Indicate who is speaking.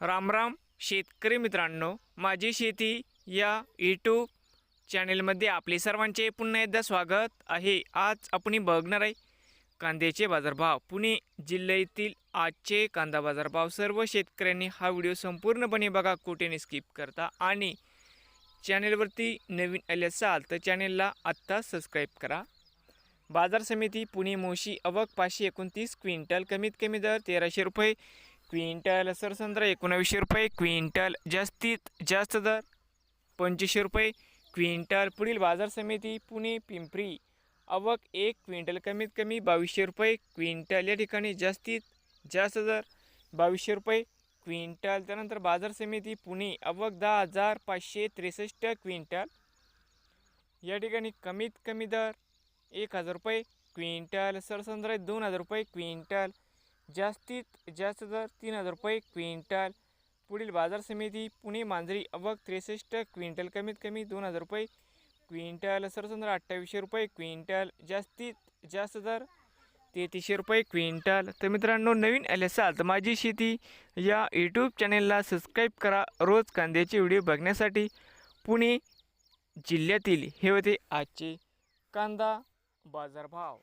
Speaker 1: रामराम शेतकरी मित्रांनो. माझी शेती या यूट्यूब चॅनेलमध्ये आपले सर्वांचे पुन्हा एकदा स्वागत आहे. आज आपण बघणार आहे कांद्याचे बाजारभाव. पुणे जिल्ह्यातील आजचे कांदा बाजारभाव. सर्व शेतकऱ्यांनी हा व्हिडिओ संपूर्णपणे बघा कुठेने स्किप करता. आणि चॅनेलवरती नवीन आले असाल तर चॅनेलला आत्ता सबस्क्राईब करा. बाजार समिती पुणे मोशी अवक पाचशे एकोणतीस क्विंटल कमीत कमी दर तेराशे रुपये क्विंटल सर संत्रा एकोणावीसशे रुपये क्विंटल जास्तीत जास्त दर पंचवीसशे रुपये क्विंटल पुढील बाजार समिती पुणे पिंपरी आवक एक क्विंटल कमीत कमी बावीसशे रुपये क्विंटल या ठिकाणी जास्तीत जास्त दर बावीसशे रुपये क्विंटल त्यानंतर बाजार समिती पुणे अवक दहा हजार पाचशे त्रेसष्ट क्विंटल. या ठिकाणी कमीत कमी दर एक हजार रुपये क्विंटल सरसंद्रा दोन हजार रुपये क्विंटल जास्तीत जास्त दर तीन हजार रुपये क्विंटल. पुढील बाजार समिती पुणे मांजरी अवक त्रेसष्ट क्विंटल कमीत कमी दोन हजार रुपये क्विंटल सरसंद्र अठ्ठावीसशे रुपये क्विंटल जास्तीत जास्त दर तेहतीसशे रुपये क्विंटल. तर मित्रांनो नवीन आले असाल तर माझी शेती या यूट्यूब चॅनेलला सबस्क्राईब करा. रोज कांद्याचे व्हिडिओ बघण्यासाठी पुणे जिल्ह्यातील हे होते आजचे कांदा बाजारभाव.